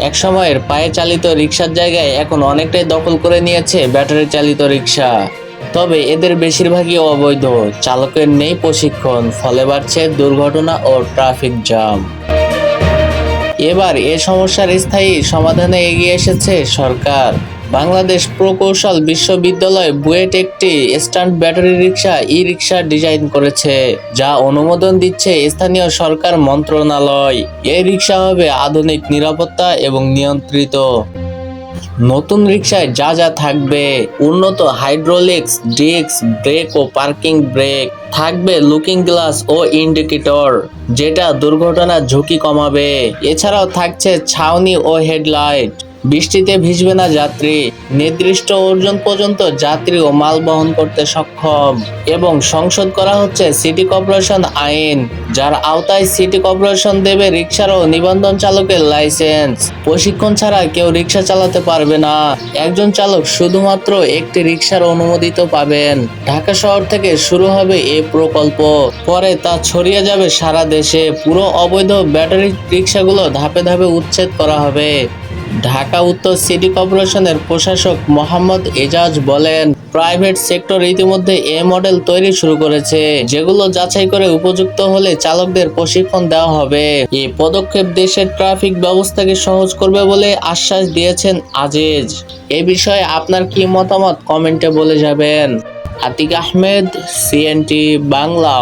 এক সময়ের পায়ে চালিত রিক্সার জায়গায় এখন অনেকটাই দখল করে নিয়েছে ব্যাটারি চালিত রিক্সা তবে এদের বেশিরভাগই অবৈধ। চালকের নেই প্রশিক্ষণ, ফলে বাড়ছে দুর্ঘটনা ও ট্রাফিক জ্যাম। এবার এ সমস্যার স্থায়ী সমাধানে এগিয়ে এসেছে সরকার। বাংলাদেশ প্রকৌশল বিশ্ববিদ্যালয় বুয়েট একটি stand battery rickshaw e rickshaw design করেছে, যা অনুমোদন দিচ্ছে স্থানীয় সরকার মন্ত্রণালয়। এই রিক্সা হবে আধুনিক নিরাপত্তা এবং নিয়ন্ত্রিত। নতুন রিক্সায় যা যা থাকবে, উন্নত হাইড্রোলিক্স, ডিস্ক, ব্রেক ও পার্কিং ব্রেক, থাকবে লুকিং গ্লাস ও ইন্ডিকেটর, যেটা দুর্ঘটনার ঝুঁকি কমাবে। এছাড়াও থাকছে ছাউনি ও হেডলাইট। বৃষ্টিতে ভিজবে না যাত্রী। নির্দিষ্ট ওজন পর্যন্ত যাত্রী ও মাল বহন করতে সক্ষম এবং সংশোধ করা হচ্ছে সিটি কর্পোরেশন আইন, যার আওতায় সিটি কর্পোরেশন দেবে রিক্সার ও নিবন্ধন চালকের লাইসেন্স। প্রশিক্ষণ ছাড়া কেউ রিক্সা চালাতে পারবে না। একজন চালক শুধুমাত্র একটি রিক্সার অনুমোদিত পাবেন। ঢাকা শহর থেকে শুরু হবে এই প্রকল্প। পরে তা ছড়িয়ে যাবে সারা দেশে। পুরো অবৈধ ব্যাটারি রিক্সাগুলো ধাপে ধাপে উচ্ছেদ করা হবে। ঢাকা উত্তর সিটি কর্পোরেশনের প্রশাসক মোহাম্মদ এজাজ বলেন, প্রাইভেট সেক্টর ইতিমধ্যে এ মডেল তৈরি শুরু করেছে, যেগুলো যাচাই করে উপযুক্ত হলে চালকদের প্রশিক্ষণ দেওয়া হবে। এই পদক্ষেপ দেশের ট্রাফিক ব্যবস্থাকে সহজ করবে বলে আশ্বাস দিয়েছেন আজিজ। এ বিষয়ে আপনার কি মতামত কমেন্টে বলে যাবেন। আতিক আহমেদ, সিএনটি বাংলা।